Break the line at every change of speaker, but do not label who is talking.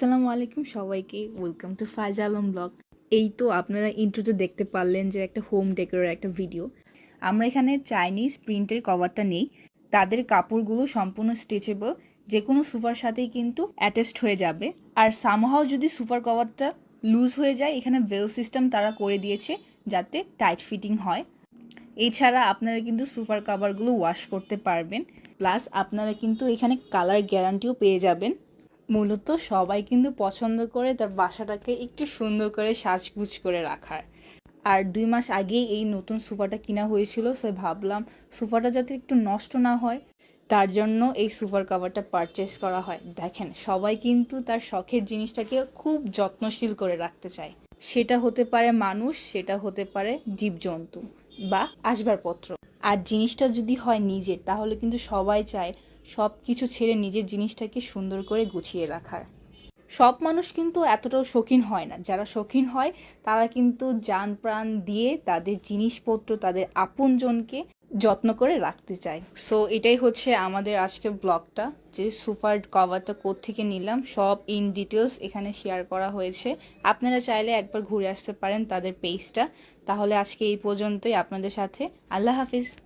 আসসালামু আলাইকুম সবাইকে। Welcome to Faiz Alam vlog এই তো আপনারা ইন্ট্রোতে দেখতে পারলেন যে একটা হোম ডেকোরের একটা ভিডিও আমরা এখানে চাইনিজ প্রিন্টের কভারটা নেই। তাদের কাপড়গুলো সম্পূর্ণ স্ট্রেচেবল যে কোনো সুপার সাথেই কিন্তু অ্যাটাচড হয়ে যাবে। আর সামহাও যদি সুপার কভারটা লুজ হয়ে যায়, এখানে বেল সিস্টেম তারা করে দিয়েছে যাতে টাইট ফিটিং হয়। এছাড়া আপনারা কিন্তু সুপার কাভারগুলো ওয়াশ করতে পারবেন। প্লাস আপনারা কিন্তু এখানে কালার গ্যারান্টিও পেয়ে যাবেন। মূলত সবাই কিন্তু পছন্দ করে তার বাসাটাকে একটু সুন্দর করে সাজগুজ করে রাখার। আর দুই মাস আগেই এই নতুন সোফাটা কিনা হয়েছিল, সো ভাবলাম সোফাটা যাতে একটু নষ্ট না হয়, তার জন্য এই সুপার কাভারটা পারচেস করা হয়। দেখেন, সবাই কিন্তু তার শখের জিনিসটাকে খুব যত্নশীল করে রাখতে চায়। সেটা হতে পারে মানুষ, সেটা হতে পারে জীবজন্তু বা আসবাবপত্র। আর জিনিসটা যদি হয় নিজের, তাহলে কিন্তু সবাই চায় সব কিছু ছেড়ে নিজের জিনিসটাকে সুন্দর করে গুছিয়ে রাখার। সব মানুষ কিন্তু এতটাও শৌখিন হয় না। যারা শৌখিন হয়, তারা কিন্তু যান প্রাণ দিয়ে তাদের জিনিসপত্র, তাদের আপনজনকে যত্ন করে রাখতে চায়। সো এটাই হচ্ছে আমাদের আজকের ব্লগটা, যে সুপার কভারটা থেকে নিলাম, সব ইন ডিটেলস এখানে শেয়ার করা হয়েছে। আপনারা চাইলে একবার ঘুরে আসতে পারেন তাদের পেজটা তাহলে আজকে এই পর্যন্তই আপনাদের সাথে। আল্লাহ হাফিজ।